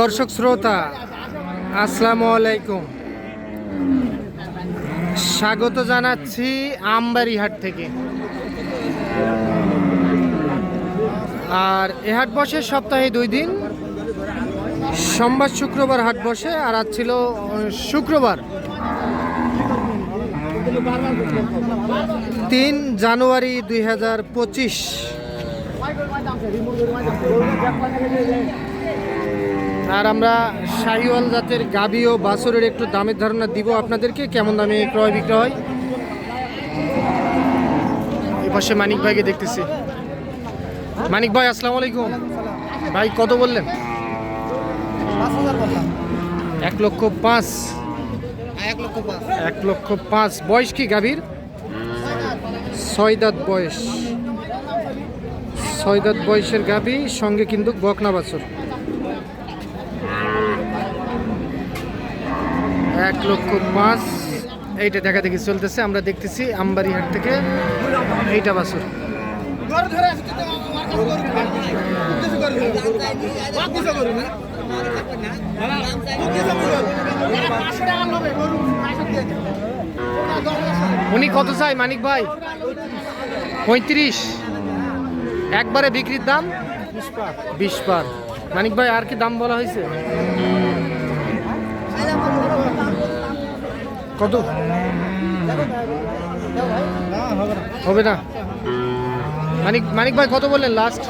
দর্শক শ্রোতা, আসসালামু আলাইকুম। স্বাগত জানাচ্ছি আমবাড়িহাট থেকে। আর এ হাট বসে সপ্তাহে দুই দিন। সোমবার, শুক্রবার হাট বসে, আর আজ ছিল শুক্রবার। তিন জানুয়ারি দুই হাজার পঁচিশ। আর আমরা শাহিওয়াল জাতের গাবি ও বাছরের একটু দামের ধারণা দিব আপনাদেরকে, কেমন দামে ক্রয় বিক্রয় হয়। এই পাশে মানিক ভাইকে দেখতেছি। মানিক ভাই, আসসালামু আলাইকুম। ভাই, কত বললেন? এক লক্ষ পাঁচ। এক লক্ষ পাঁচ। বয়স কি গাভীর? ছয় দাঁত বয়স। ছয় দাঁত বয়সের গাভী, সঙ্গে কিন্তু বকনা বাছর। এক লক্ষ পাঁচ এইটা দেখা দেখি চলতেছে আমরা দেখতেছি আমবাড়িহাট থেকে এইটা বাছর। উনি কত চাই মানিক ভাই? পঁয়ত্রিশ। একবারে বিক্রির দাম? বিশ পার। মানিক ভাই, আর কি দাম বলা হয়েছে? কত? হবে না। মানিক মানিক ভাই, কত বললেন লাস্ট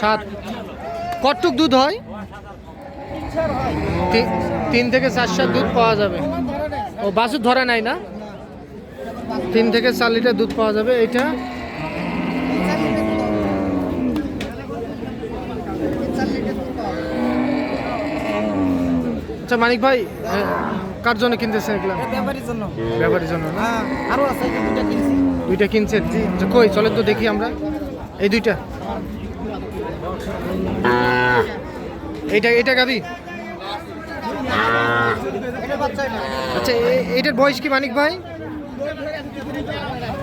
সাত। কতটুক দুধ হয়? তিন থেকে চার সাত দুধ পাওয়া যাবে। ও বাসুর ধরা নাই না? তিন থেকে চার লিটার দুধ পাওয়া যাবে। এটা আচ্ছা মানিক ভাই কার জন্য কিনতেছেন এগুলো? ব্যাপারীর জন্য। ব্যাপারের জন্য হ্যাঁ আরও আছে এই কিনছি। দুইটা কিনছেন? আচ্ছা, কই? চলেন তো দেখি আমরা। এই দুইটা। এইটা এটা গাবি? এটা এটা। আচ্ছা এটার বয়স কি মানিক ভাই?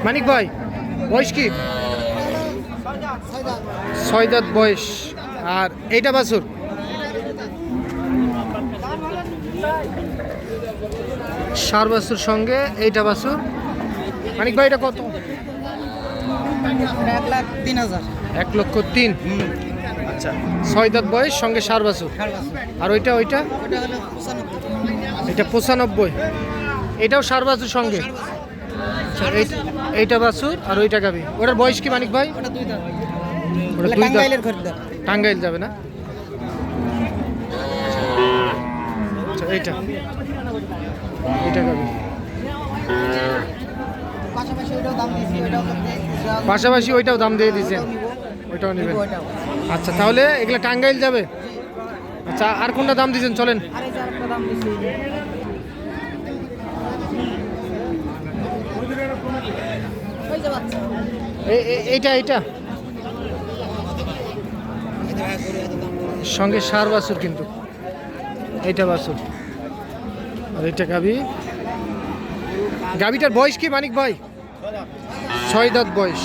মানিক ভাই বয়স কি? ছয় দাঁত বয়স। আর এইটা বাছুর? সার বাছুর সঙ্গে এইটা বাছুর। মানিক ভাই এটা কত? এক লাখ তিন হাজার। এক লক্ষ তিন। আচ্ছা। ছয় দাঁত বয়স সঙ্গে সার বাছুর। আর ওইটা ওইটা? এটা পঁচানব্বই। এটাও সার বাছুর সঙ্গে? এইটা বাছুর আর ওইটা গাবি ওটার বয়স কি মানিক ভাই? ওটা দুই দাঁত। টাঙ্গাইল যাবে না? এইটা। এইটা গাবি পাশাপাশি ওইটাও দাম দিয়ে দিয়েছেন ওইটাও নেবেন। আচ্ছা তাহলে এগুলো টাঙ্গাইল যাবে? আচ্ছা আর কোনটা দাম দিয়েছেন চলেন। এইটা এইটা। সঙ্গে সার বাছুর কিন্তু। এইটা বাছুর। আর এইটা গাবি গাবিটার বয়স কি, মানিক ভাই? ছয় দাঁত বয়স।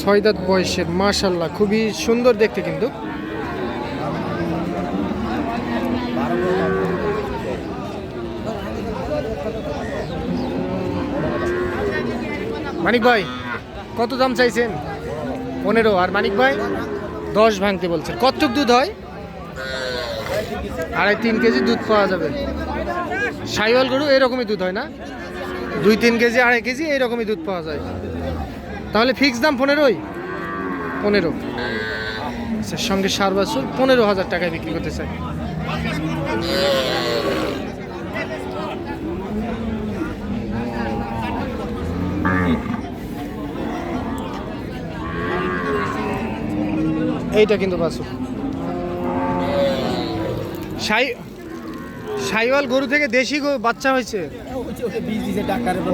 ছয় দাঁত বয়সের মাশাল্লাহ খুবই সুন্দর দেখতে কিন্তু। মানিক ভাই, কত দাম চাইছেন? পনেরো। আর মানিক ভাই, দশ ভাঙতে বলছেন। কতটুক দুধ হয়? আড়াই তিন কেজি দুধ পাওয়া যাবে। সাইওয়াল গরু এরকমই দুধ হয় না? দুই তিন কেজি, আড়াই কেজি এইরকমই দুধ পাওয়া যায়। তাহলে ফিক্স দাম পনেরোই? পনেরো। সঙ্গে সার বাছুর পনেরো হাজার টাকায় বিক্রি করতে চাই। এইটা কিন্তু বাছুর। সাই সাইওয়াল গরু থেকে দেশি বাচ্চা হয়েছে।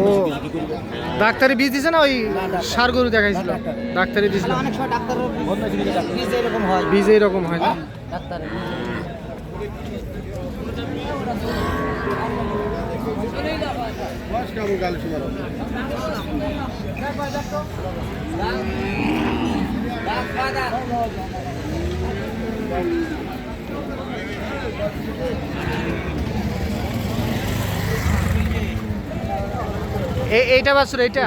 ও, ডাক্তারি বীজ দিছে না ওই সার গরু দেখাইছিল? ডাক্তারি ডাক্তারের বীজ এরকম হয় হয় না? ডাক্তারের এইটা বাছুর এইটা?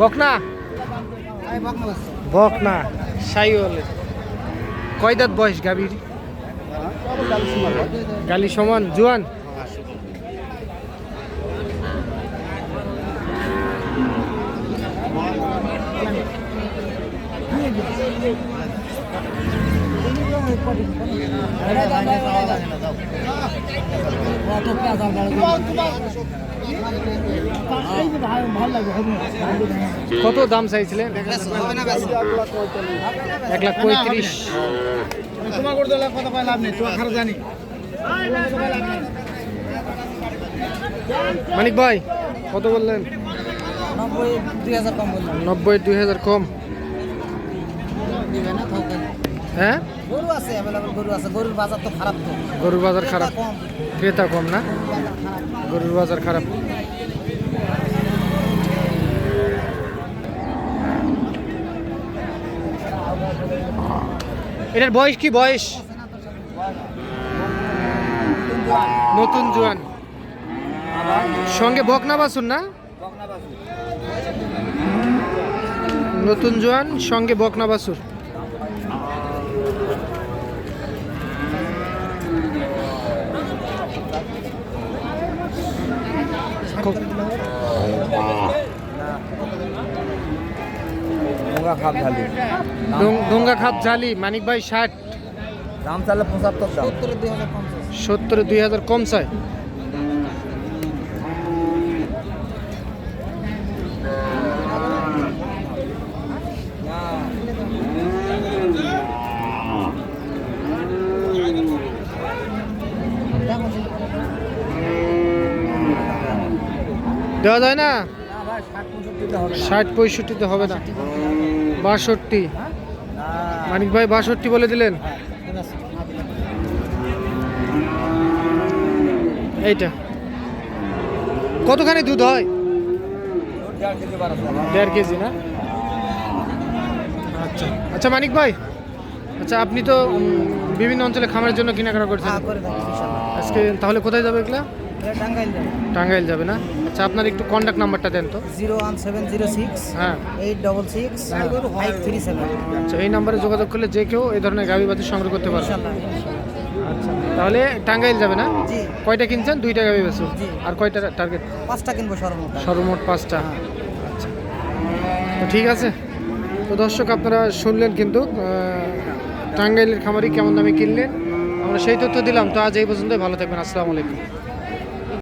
বকনা? বকনা বকনা সাইওয়াল কয় বয়স গাভীর? গালি সমান। জুয়ান? কত দাম চাইছিলেন এক লাখ পঁয়ত্রিশ। তোমার করে দিলে কত পাই লাভ নেই তোমার খারাপ জানি মানিক ভাই কত বললেন? নব্বই দুই হাজার কম। হ্যাঁ? গরু আছে গরু আছে। গরুর বাজার তো খারাপ তো। গরুর বাজার খারাপ। কম। ক্রেতা কম না? গরুর বাজার খারাপ। এটার বয়স কি বয়স? নতুন জোয়ান। সঙ্গে বকনা বাসুন না? নতুন জোয়ান, সঙ্গে বকনা বাসুর ডোঙ্গা খাপ ঢালি ডোঙ্গা খাপ জালি মানিক ভাই ষাট। দাম চালে পঁচাত্তর সত্তর দুই হাজার কম সত্তর দেওয়া যায় না? ষাট পঁয়ষট্টিতে হবে না। বাষট্টি। মানিক ভাই বাষট্টি বলে দিলেন? এইটা। কতখানি দুধ হয়? দেড় কেজি না? আচ্ছা। আচ্ছা মানিক ভাই। আচ্ছা আপনি তো বিভিন্ন অঞ্চলে খামারের জন্য কেনাকাটা করছেন। আজকে তাহলে কোথায় যাবে এগুলা? টাঙ্গাইল যাবে। টাঙ্গাইল যাবে না? আচ্ছা আপনার একটু কন্ট্যাক্ট নাম্বারটা দেন তো। Zero one seven zero six হ্যাঁ। এইট ডবল সিক্স হ্যাঁ। ফাইভ থ্রি সেভেন আচ্ছা এই নাম্বারে যোগাযোগ করলে যে কেউ এই ধরনের গাভী বাতি সংগ্রহ করতে পারবে। আচ্ছা তাহলে টাঙ্গাইল যাবে না? জি। কয়টা কিনছেন? দুইটা গাভী বেছো আর কয়টা টার্গেট পাঁচটা কিনবো সর্বমোট। সর্বমোট পাঁচটা আচ্ছা। তো ঠিক আছে। তো দর্শক আপনারা শুনলেন কিন্তু টাঙ্গাইলের খামারি কেমন দামে কিনলেন? আমরা সেই তথ্য দিলাম। তো আজ এই পর্যন্তই। ভালো থাকবেন। আসসালামু আলাইকুম।